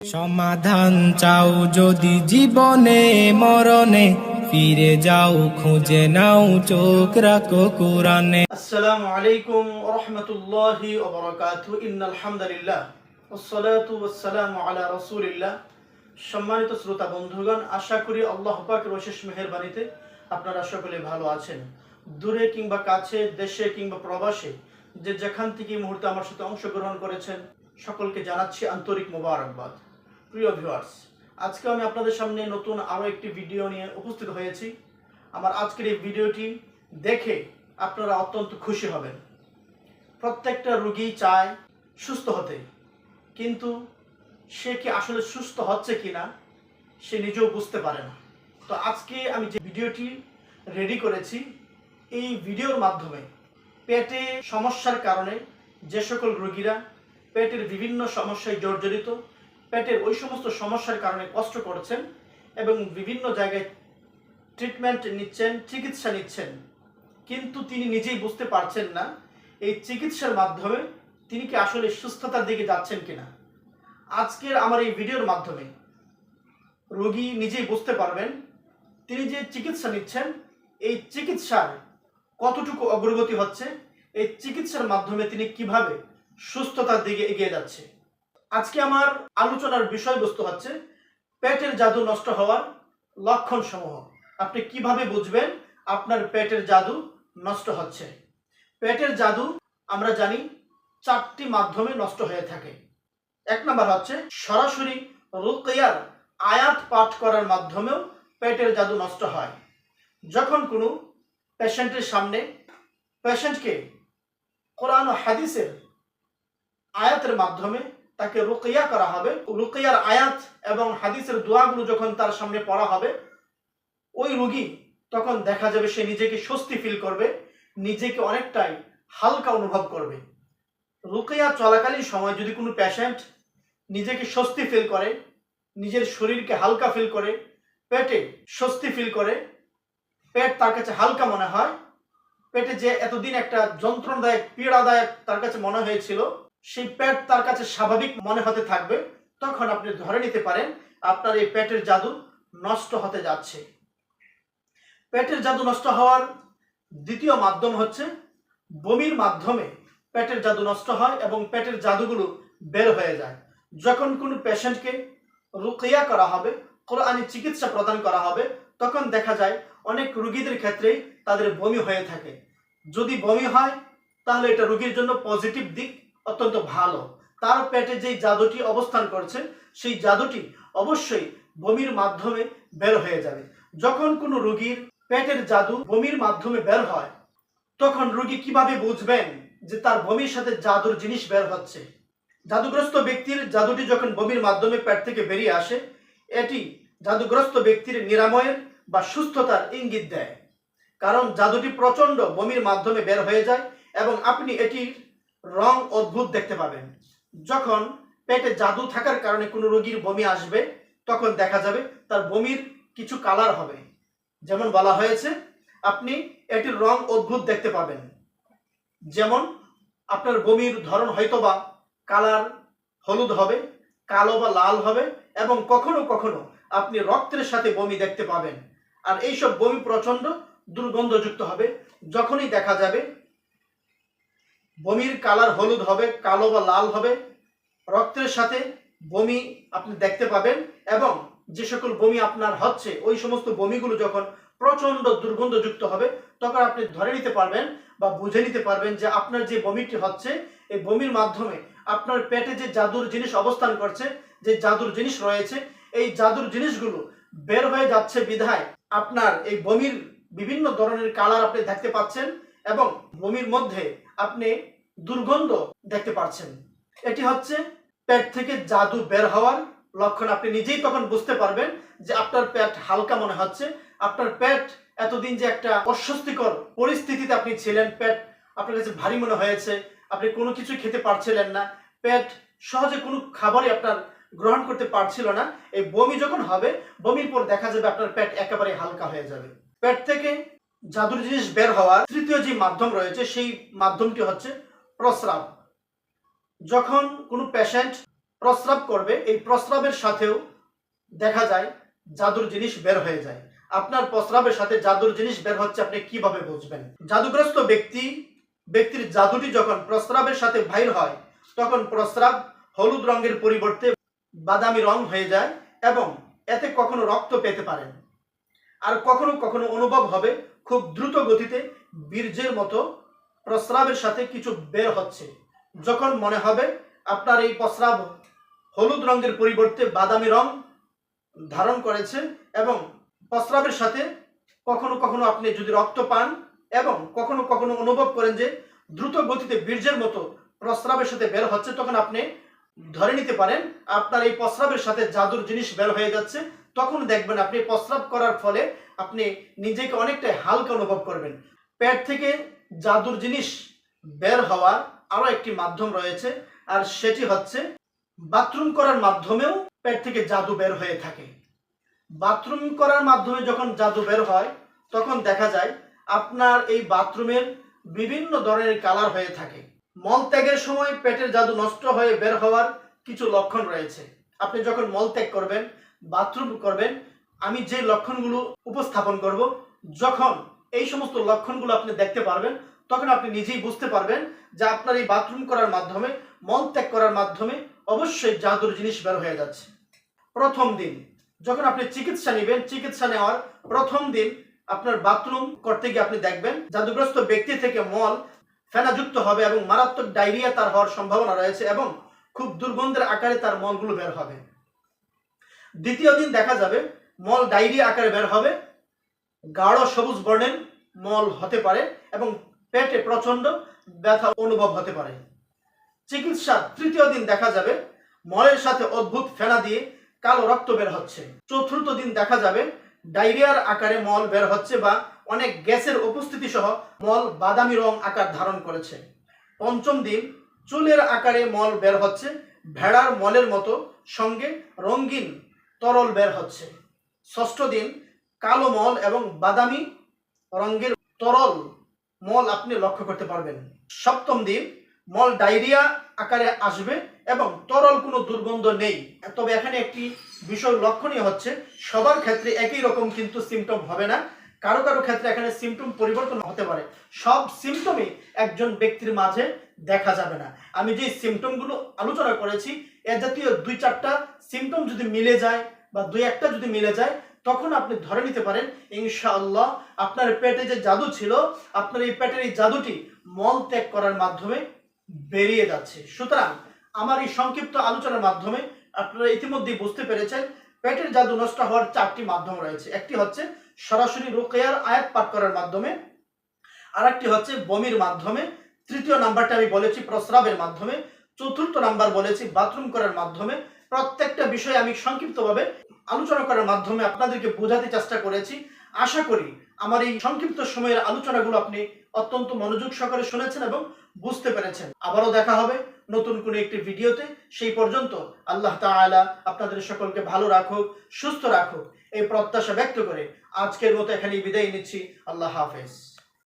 সমাধান চাও যদি জীবনে মরণে ফিরে যাও খুঁজে নাও চোখ রাখো কোরআনে السلام عليكم ورحمة الله وبركاته إن الحمد لله والصلاة والسلام على رسول الله সম্মানিত শ্রোতা বন্ধুগণ আশা করি আল্লাহ পাকের অশেষ মেহেরবানিতে আপনারা সকলে ভালো আছেন দূরে কিংবা কাছে দেশে কিংবা প্রবাসে যে যেখান থেকে এই মুহূর্তে আমার সাথে অংশগ্রহণ করেছেন সকলকে জানাচ্ছি আন্তরিক মোবারকবাদ প্রিয় ভিউয়ার্স আজকে আমি আপনাদের সামনে নতুন আরও একটি ভিডিও নিয়ে উপস্থিত হয়েছি। আমার আজকের এই ভিডিওটি দেখে আপনারা অত্যন্ত খুশি হবেন। প্রত্যেকটা রুগী চায় সুস্থ হতে, কিন্তু সে কি আসলে সুস্থ হচ্ছে কিনা, সে নিজেও বুঝতে পারে না। তো আজকে আমি যে ভিডিওটি রেডি করেছি, এই ভিডিওর মাধ্যমে পেটে সমস্যার কারণে যে সকল রোগীরা পেটের বিভিন্ন সমস্যায় জর্জরিত পেটের ওই সমস্ত সমস্যার কারণে কষ্ট করছেন এবং বিভিন্ন জায়গায় ট্রিটমেন্ট নিচ্ছেন, চিকিৎসা নিচ্ছেন। কিন্তু তিনি নিজেই বুঝতে পারছেন না এই চিকিৎসার মাধ্যমে তিনি কি আসলে সুস্থতার দিকে যাচ্ছেন কিনা। আজকের আমার এই ভিডিওর মাধ্যমে রোগী নিজেই বুঝতে পারবেন তিনি যে চিকিৎসা নিচ্ছেন, এই চিকিৎসার কতটুকু অগ্রগতি হচ্ছে, এই চিকিৎসার মাধ্যমে তিনি কীভাবে সুস্থতার দিকে এগিয়ে যাচ্ছে। আজকে আমার আলোচনার বিষয়বস্তু হচ্ছে পেটের জাদু নষ্ট হওয়ার লক্ষণ সমূহ আপনি কীভাবে বুঝবেন আপনার পেটের জাদু নষ্ট হচ্ছে? পেটের জাদু আমরা জানি চারটি মাধ্যমে নষ্ট হয়ে থাকে। এক নম্বর হচ্ছে সরাসরি রুকিয়ার আয়াত পাঠ করার মাধ্যমেও পেটের জাদু নষ্ট হয়। যখন কোনো পেশেন্টের সামনে পেশেন্টকে কোরআন হাদিসের আয়াতের মাধ্যমে তাকে রুকিয়া করা হবে। রুকিয়ার আয়াত এবং হাদিসের দোয়াগুলো যখন তার সামনে পড়া হবে, ওই রুগী তখন দেখা যাবে সে নিজেকে স্বস্তি ফিল করবে, নিজেকে অনেকটাই হালকা অনুভব করবে। রুকিয়া চলাকালীন সময় যদি কোনো পেশেন্ট নিজেকে স্বস্তি ফিল করে, নিজের শরীরকে হালকা ফিল করে, পেটে স্বস্তি ফিল করে, পেট তার কাছে হালকা মনে হয়, পেটে যে এতদিন একটা যন্ত্রণাদায়ক, পীড়াদায়ক তার কাছে মনে হয়েছিল সেই পেট তার কাছে স্বাভাবিক মনে হতে থাকবে, তখন আপনি ধরে নিতে পারেন আপনার এই পেটের জাদু নষ্ট হতে যাচ্ছে। পেটের জাদু নষ্ট হওয়ার দ্বিতীয় মাধ্যম হচ্ছে বমির মাধ্যমে পেটের জাদু নষ্ট হয় এবং পেটের জাদুগুলো বের হয়ে যায়। যখন কোনো পেশেন্টকে রুকিয়া করা হবে, কোরআনি চিকিৎসা প্রদান করা হবে, তখন দেখা যায় অনেক রুগীদের ক্ষেত্রেই তাদের বমি হয়ে থাকে। যদি বমি হয়, তাহলে এটা রুগীর জন্য পজিটিভ দিক অত্যন্ত ভালো। তার পেটে যেই জাদুটি অবস্থান করছে, সেই জাদুটি অবশ্যই বমির মাধ্যমে বের হয়ে যাবে। যখন কোনো রুগীর পেটের জাদু বমির মাধ্যমে বের হয়, তখন রুগী কীভাবে বুঝবেন যে তার বমির সাথে জাদুর জিনিস বের হচ্ছে? জাদুগ্রস্ত ব্যক্তির জাদুটি যখন বমির মাধ্যমে পেট থেকে বেরিয়ে আসে, এটি জাদুগ্রস্ত ব্যক্তির নিরাময়ের বা সুস্থতার ইঙ্গিত দেয়। কারণ জাদুটি প্রচণ্ড বমির মাধ্যমে বের হয়ে যায় এবং আপনি এটির রং অদ্ভুত দেখতে পাবেন। যখন পেটে জাদু থাকার কারণে কোনো রোগীর বমি আসবে, তখন দেখা যাবে তার বমির কিছু কালার হবে। যেমন বলা হয়েছে, আপনি এটির রং অদ্ভুত দেখতে পাবেন। যেমন, আপনার বমির ধরন হয়তোবা কালার হলুদ হবে, কালো বা লাল হবে, এবং কখনো কখনো আপনি রক্তের সাথে বমি দেখতে পাবেন। আর এইসব বমি প্রচণ্ড দুর্গন্ধযুক্ত হবে। যখনই দেখা যাবে বমির কালার হলুদ হবে, কালো বা লাল হবে। রক্তের সাথে বমি আপনি দেখতে পাবেন এবং যে সকল বমি আপনার হচ্ছে, ওই সমস্ত বমিগুলো যখন প্রচণ্ড দুর্গন্ধযুক্ত হবে, তখন আপনি ধরে নিতে পারবেন বা বুঝে নিতে পারবেন যে আপনার যে বমিটি হচ্ছে, এই বমির মাধ্যমে আপনার পেটে যে জাদুর জিনিস অবস্থান করছে, যে জাদুর জিনিস রয়েছে, এই জাদুর জিনিসগুলো বের হয়ে যাচ্ছে বিধায় আপনার এই বমির বিভিন্ন ধরনের কালার আপনি দেখতে পাচ্ছেন এবং বমির মধ্যে আপনি দুর্গন্ধ দেখতে পাচ্ছেন এটি হচ্ছে পেট থেকে জাদু বের হওয়ার লক্ষণ। আপনি নিজেই তখন বুঝতে পারবেন যে আপনার পেট হালকা মনে হচ্ছে। আপনার পেট এতদিন যে একটা অস্বস্তিকর পরিস্থিতিতে আপনি ছিলেন, পেট আপনার কাছে ভারী মনে হয়েছে, আপনি কোনো কিছু খেতে পারছিলেন না, পেট সহজে কোনো খাবারই আপনার গ্রহণ করতে পারছিল না। এই বমি যখন হবে, বমির পর দেখা যাবে আপনার পেট একেবারে হালকা হয়ে যাবে। পেট থেকে জাদুর জিনিস বের হওয়ার তৃতীয় যে মাধ্যম রয়েছে, সেই মাধ্যমটি হচ্ছে প্রস্রাব। যখন কোনো পেশেন্ট প্রস্রাব করবে, এই প্রস্রাবের সাথেও দেখা যায় জাদুর জিনিস বের হয়ে যায়। আপনার প্রস্রাবের সাথে জাদুর জিনিস বের হচ্ছে, আপনি কীভাবে বুঝবেন? জাদুগ্রস্ত ব্যক্তি, ব্যক্তির জাদুটি যখন প্রস্রাবের সাথে বাইর হয়, তখন প্রস্রাব হলুদ রঙের পরিবর্তে বাদামি রং হয়ে যায় এবং এতে কখনো রক্ত পেতে পারেন আর কখনো কখনো অনুভব হবে খুব দ্রুত গতিতে বীর্যের মতো প্রস্রাবের সাথে কিছু বের হচ্ছে। যখন মনে হবে আপনার এই প্রস্রাব হলুদ রঙের পরিবর্তে বাদামি রং ধারণ করেছে এবং প্রস্রাবের সাথে কখনো কখনো আপনি যদি রক্ত পান এবং কখনো কখনো অনুভব করেন যে দ্রুত গতিতে বীর্যের মতো প্রস্রাবের সাথে বের হচ্ছে, তখন আপনি ধরে নিতে পারেন আপনার এই প্রস্রাবের সাথে জাদুর জিনিস বের হয়ে যাচ্ছে। তখন দেখবেন আপনি প্রস্রাব করার ফলে আপনি নিজেকে অনেকটাই হালকা অনুভব করবেন। পেট থেকে জাদুর জিনিস বের হওয়ার আরও একটি মাধ্যম রয়েছে, আর সেটি হচ্ছে বাথরুম করার মাধ্যমেও পেট থেকে জাদু বের হয়ে থাকে। বাথরুম করার মাধ্যমে যখন জাদু বের হয়, তখন দেখা যায় আপনার এই বাথরুমের বিভিন্ন ধরনের কালার হয়ে থাকে। মলত্যাগের সময় পেটের জাদু নষ্ট হয়ে বের হওয়ার কিছু লক্ষণ রয়েছে। আপনি যখন মলত্যাগ করবেন, বাথরুম করবেন আমি যে লক্ষণগুলো উপস্থাপন করব, যখন এই সমস্ত লক্ষণগুলো আপনি দেখতে পারবেন, তখন আপনি নিজেই বুঝতে পারবেন যে আপনার এই বাথরুম করার মাধ্যমে, মল ত্যাগ করার মাধ্যমে অবশ্যই জাদুর জিনিস বের হয়ে যাচ্ছে। প্রথম দিন, যখন আপনি চিকিৎসা নেবেন, চিকিৎসা নেওয়ার প্রথম দিন আপনার বাথরুম করতে গিয়ে আপনি দেখবেন, জাদুগ্রস্ত ব্যক্তি থেকে মল ফেনাযুক্ত হবে এবং মারাত্মক ডায়রিয়া তার হওয়ার সম্ভাবনা রয়েছে এবং খুব দুর্গন্ধের আকারে তার মলগুলো বের হবে। দ্বিতীয় দিন দেখা যাবে মল ডায়রিয়া আকারে বের হবে। গাঢ় সবুজ বর্ণের মল হতে পারে এবং পেটে প্রচণ্ড ব্যথা অনুভব হতে পারে। চিকিৎসা তৃতীয় দিন দেখা যাবে। মলের সাথে অদ্ভুত ফেনা দিয়ে কালো রক্ত বের হচ্ছে। চতুর্থ দিন দেখা যাবে। ডায়রিয়ার আকারে মল বের হচ্ছে বা অনেক গ্যাসের উপস্থিতি সহ মল বাদামি রং আকার ধারণ করেছে। পঞ্চম দিন চুলের আকারে মল বের হচ্ছে। ভেড়ার মলের মতো সঙ্গে রঙিন তরল বের হচ্ছে। ষষ্ঠ দিন কালো মল এবং বাদামি রঙের তরল মল আপনি লক্ষ্য করতে পারবেন। সপ্তম দিন মল ডায়রিয়া আকারে আসবে এবং তরল কোনো দুর্গন্ধ নেই। তবে এখানে একটি বিষয় লক্ষণীয় হচ্ছে, সবার ক্ষেত্রে একই রকম কিন্তু সিমটম হবে না। কারও কারও ক্ষেত্রে এখানে সিমটম পরিবর্তন হতে পারে। সব সিমটমই একজন ব্যক্তির মাঝে দেখা যাবে না। আমি যে সিমটমগুলো আলোচনা করেছি, এ জাতীয় দুই চারটা সিমটম যদি মিলে যায় বা দুই একটা যদি মিলে যায়, তখন আপনি ধরে নিতে পারেন, ইনশাআল্লাহ আপনার পেটে যে জাদু ছিল, আপনার এই পেটের এই জাদুটি মল ত্যাগ করার মাধ্যমে বেরিয়ে যাচ্ছে। সুতরাং আমার এই সংক্ষিপ্ত আলোচনার মাধ্যমে আপনারা ইতিমধ্যেই বুঝতে পেরেছেন, পেটের জাদু নষ্ট হওয়ার চারটি মাধ্যম রয়েছে। একটি হচ্ছে সরাসরি রোকেয়ার আয়াত পাঠ করার মাধ্যমে, আরেকটি হচ্ছে বমির মাধ্যমে, তৃতীয় নাম্বারটা আমি বলেছি প্রস্রাবের মাধ্যমে, চতুর্থ নাম্বার বলেছি বাথরুম করার মাধ্যমে প্রত্যেকটা বিষয় আমি সংক্ষিপ্তভাবে আলোচনা করার মাধ্যমে আপনাদেরকে বোঝাতে চেষ্টা করেছি। আশা করি আমার এই সংক্ষিপ্ত সময়ের আলোচনাগুলো আপনি অত্যন্ত মনোযোগ সহকারে শুনেছেন এবং বুঝতে পেরেছেন। আবারও দেখা হবে নতুন কোনো একটি ভিডিওতে। সেই পর্যন্ত আল্লাহ তাআলা আপনাদের সকলকে ভালো রাখুক, সুস্থ রাখুক। এই প্রত্যাশা ব্যক্ত করে আজকের মতো এখানেই বিদায় নিচ্ছি। আল্লাহ হাফেজ।